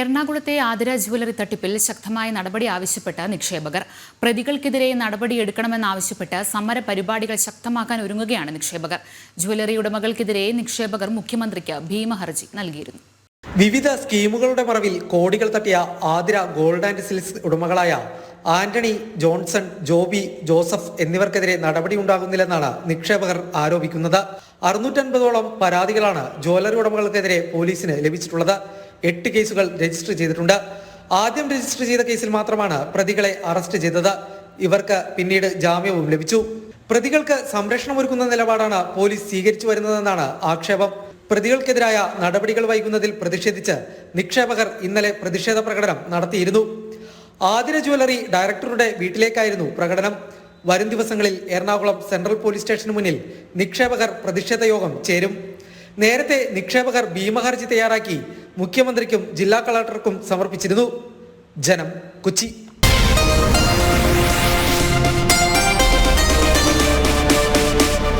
എറണാകുളത്തെ ആതിര ജുവലറി തട്ടിപ്പിൽ ശക്തമായ നടപടി ആവശ്യപ്പെട്ട് നിക്ഷേപകർ. പ്രതികൾക്കെതിരെ നടപടിയെടുക്കണമെന്നാവശ്യപ്പെട്ട് സമര പരിപാടികൾ ശക്തമാക്കാൻ ഒരുങ്ങുകയാണ് നിക്ഷേപകർ. ജുവലറി ഉടമകൾക്കെതിരെ നിക്ഷേപകർ മുഖ്യമന്ത്രിക്ക് ഭീമഹർജി നൽകിയിരുന്നു. വിവിധ സ്കീമുകളുടെ മറവിൽ കോടികൾ തട്ടിയ ആതിര ഗോൾഡ് ആൻഡ് സിൽക്സ് ഉടമകളായ ആന്റണി ജോൺസൺ ജോബി ജോസഫ് എന്നിവർക്കെതിരെ നടപടി ഉണ്ടാകുന്നില്ലെന്നാണ് നിക്ഷേപകർ ആരോപിക്കുന്നത്. അറുന്നൂറ്റൻപതോളം പരാതികളാണ് ജ്വല്ലറി ഉടമകൾക്കെതിരെ പോലീസിന് ലഭിച്ചിട്ടുള്ളത്. എട്ട് കേസുകൾ രജിസ്റ്റർ ചെയ്തിട്ടുണ്ട്. ആദ്യം രജിസ്റ്റർ ചെയ്ത കേസിൽ മാത്രമാണ് പ്രതികളെ അറസ്റ്റ് ചെയ്തത്. ഇവർക്ക് പിന്നീട് ജാമ്യവും ലഭിച്ചു. പ്രതികൾക്ക് സംരക്ഷണം ഒരുക്കുന്ന നിലപാടാണ് പോലീസ് സ്വീകരിച്ചു വരുന്നതെന്നാണ് ആക്ഷേപം. പ്രതികൾക്കെതിരായ നടപടികൾ വൈകുന്നതിൽ പ്രതിഷേധിച്ച് നിക്ഷേപകർ ഇന്നലെ പ്രതിഷേധ പ്രകടനം നടത്തിയിരുന്നു. ആതിര ജ്വല്ലറി ഡയറക്ടറുടെ വീട്ടിലേക്കായിരുന്നു പ്രകടനം. വരും ദിവസങ്ങളിൽ എറണാകുളം സെൻട്രൽ പോലീസ് സ്റ്റേഷന് മുന്നിൽ നിക്ഷേപകർ പ്രതിഷേധ യോഗം ചേരും. നേരത്തെ നിക്ഷേപകർ ഭീമഹർജി തയ്യാറാക്കി മുഖ്യമന്ത്രിക്കും ജില്ലാ കളക്ടർക്കും സമർപ്പിച്ചിരുന്നു. ജനം കൊച്ചി.